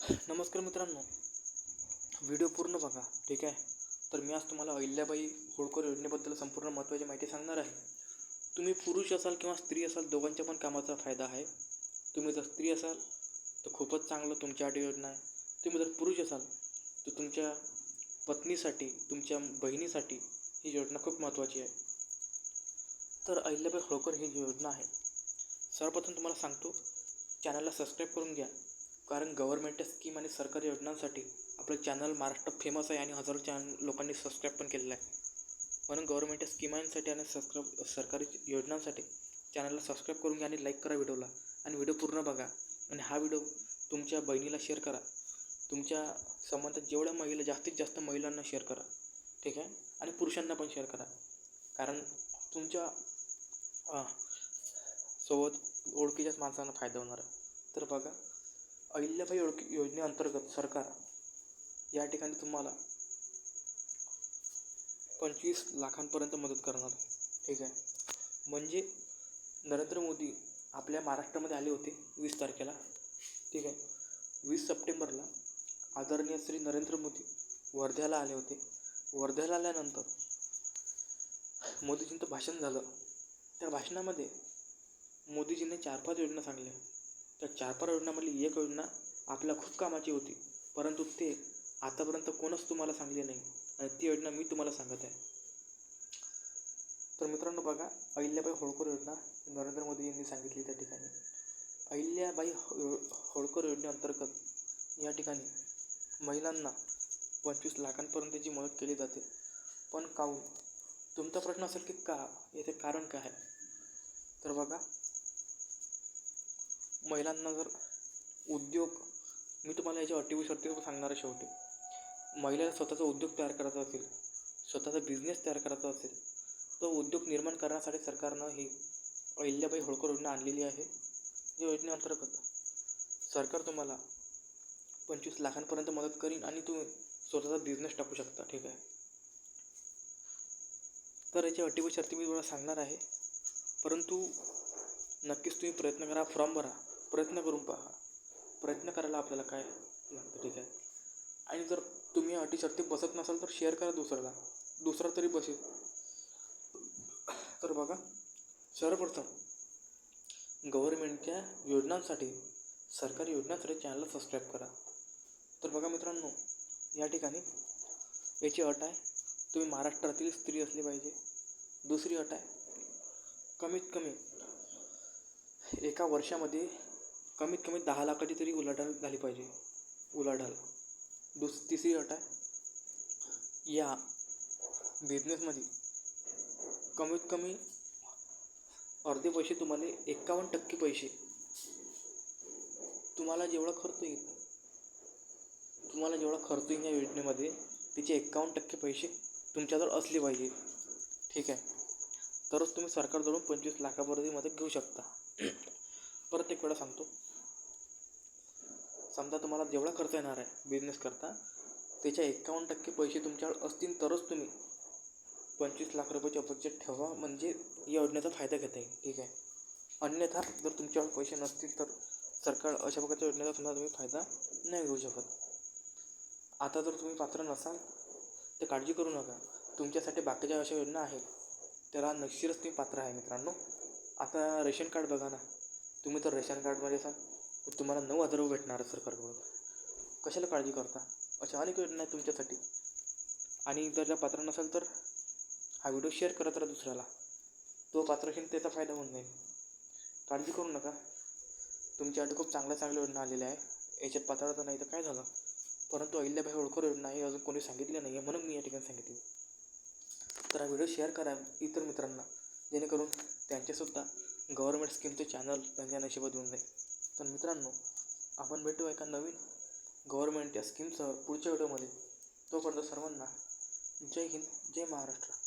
नमस्कार मित्रांनो. व्हिडिओ पूर्ण बघा ठीक आहे? तर मी आज तुम्हाला अहिल्याबाई होळकर योजनेबद्दल संपूर्ण महत्त्वाची माहिती सांगणार आहे. तुम्ही पुरुष असाल किंवा स्त्री असाल दोघांच्या पण कामाचा फायदा आहे. तुम्ही जर स्त्री असाल तर खूपच चांगलं तुमच्यासाठी योजना आहे. तुम्ही जर पुरुष असाल तर तुमच्या पत्नीसाठी तुमच्या बहिणीसाठी ही योजना खूप महत्त्वाची आहे. तर अहिल्याबाई होळकर ही जी योजना आहे. सर्वप्रथम तुम्हाला सांगतो चॅनलला सबस्क्राईब करून घ्या. कारण गव्हर्मेंटच्या स्कीम आणि सरकारी योजनांसाठी आपलं चॅनल महाराष्ट्र फेमस आहे आणि हजारो चॅनल लोकांनी सबस्क्राईब पण केलेलं आहे. म्हणून गव्हर्मेंटच्या स्कीमांसाठी आणि सबस्क्राईब सरकारी योजनांसाठी चॅनलला सबस्क्राईब करून घ्या आणि लाईक करा व्हिडिओला. आणि व्हिडिओ पूर्ण बघा. आणि हा व्हिडिओ तुमच्या बहिणीला शेअर करा. तुमच्या संबंधात जेवढ्या महिला जास्तीत जास्त महिलांना शेअर करा. ठीक आहे? आणि पुरुषांना पण शेअर करा. कारण तुमच्यासोबत ओळखीच्याच माणसांना फायदा होणार आहे. तर बघा. अहिल्याबाई ओळखी योजनेअंतर्गत सरकार या ठिकाणी तुम्हाला पंचवीस लाखांपर्यंत मदत करणार. ठीक आहे? म्हणजे नरेंद्र मोदी आपल्या महाराष्ट्रामध्ये आले होते वीस तारखेला. ठीक आहे? वीस सप्टेंबरला आदरणीय श्री नरेंद्र मोदी वर्ध्याला आले होते. वर्ध्याला आल्यानंतर मोदीजींचं भाषण झालं. त्या भाषणामध्ये मोदीजींनी चार पाच योजना सांगल्या. त्या चार पाच योजनामधली एक योजना आपल्या खूप कामाची होती. परंतु ते आतापर्यंत कोणच तुम्हाला सांगली नाही आणि ती योजना मी तुम्हाला सांगत आहे. तर मित्रांनो बघा अहिल्याबाई होळकर योजना नरेंद्र मोदी यांनी सांगितली त्या ठिकाणी. अहिल्याबाई हो-, होळकर योजनेअंतर्गत या ठिकाणी महिलांना पंचवीस लाखांपर्यंतची मदत केली जाते. पण काऊन तुमचा प्रश्न असेल की का? याचे कारण काय आहे? तर बघा महिलांना जर उद्योग मी तुम्हाला याच्या अटी शर्ती सांगणार आहे शेवटी. महिलाला स्वतःचा उद्योग तयार करायचा असेल स्वतःचा बिझनेस तयार करायचा असेल तो उद्योग निर्माण करण्यासाठी सरकारनं ही अहिल्याबाई होळकर योजना आणलेली आहे. या योजनेअंतर्गत सरकार तुम्हाला पंचवीस लाखांपर्यंत मदत करीन आणि तुम्ही स्वतःचा बिझनेस टाकू शकता ठीक आहे? तर याच्या अटी व शर्ती मी तुम्हाला सांगणार आहे. परंतु नक्कीच तुम्ही प्रयत्न करा फॉर्म भरा. प्रयत्न करून पहा. प्रयत्न करायला आपल्याला काय लागतं ठीक आहे? आणि जर तुम्ही अटीशर्ती बसत नसाल तर शेअर करा दुसऱ्याला. दुसरा तरी बसेल. तर बघा सर्वप्रथम गव्हर्मेंटच्या योजनांसाठी सरकारी योजनांसाठी चॅनलला सबस्क्राईब करा. तर बघा मित्रांनो या ठिकाणी याची अट आहे तुम्ही महाराष्ट्रातील स्त्री असली पाहिजे. दुसरी अट आहे कमीत कमी एका वर्षामध्ये कमीत कमी दहा लाखाची तरी उलाढाल झाली पाहिजे. उलाढाल. दुस तिसरी अट आहे या बिझनेसमध्ये कमीत कमी अर्धे पैसे तुम्हाला एकावन्न टक्के पैसे. तुम्हाला जेवढा खर्च येईल तुम्हाला जेवढा खर्च येईल या योजनेमध्ये त्याचे एकावन्न टक्के पैसे तुमच्याजवळ असले पाहिजे. ठीक आहे? तरच तुम्ही सरकारजवळून पंचवीस लाखापर्यंत मदत घेऊ शकता. परत एक वेळा सांगतो. समजा तुम्हाला जेवढा खर्च येणार आहे बिझनेस करता त्याच्या एकावन्न टक्के पैसे तुमच्याकडे असतील तरच तुम्ही पंचवीस लाख रुपयाची अपेक्षा ठेवा म्हणजे या योजनेचा फायदा घेता येईल. ठीक आहे? अन्यथा जर तुमच्याकडे पैसे नसतील तर सरकार अशा प्रकारच्या योजनेचा सुद्धा तुम्ही फायदा नाही घेऊ शकत. आता जर तुम्ही पात्र नसाल तर काळजी करू नका. तुमच्यासाठी बाकीच्या अशा योजना आहेत त्याला नक्कीच तुम्ही पात्र आहे मित्रांनो. आता रेशन कार्ड बघा ना. तुम्ही तर रेशन कार्डमध्ये असाल तर तुम्हाला नऊ हजार रुपये भेटणार आहे सरकारकडून कशाला काळजी करता? अशा अनेक योजना आहेत तुमच्यासाठी. आणि जर ज्या पात्र नसेल तर हा व्हिडिओ शेअर करत राहा दुसऱ्याला. तो पात्र असेल त्याचा फायदा होऊन जाईल. काळजी करू नका. तुमच्यासाठी खूप चांगल्या चांगल्या योजना आलेल्या आहे याच्यात पात्रता नाही तर काय झालं? परंतु अहिल्याबाई होळकर योजना हे अजून कोणी सांगितली नाही आहे म्हणून मी या ठिकाणी सांगितले. तर हा व्हिडिओ शेअर करा इतर मित्रांना. जेणेकरून त्यांचेसुद्धा गव्हर्मेंट स्कीमचे चॅनल त्यांच्या नशिबात येऊन जाईल. तर मित्रांनो आपण भेटू एका नवीन गव्हर्मेंटच्या स्कीमसह पुढच्या व्हिडिओमध्ये तोपर्यंत सर्वांना जय हिंद जय महाराष्ट्र.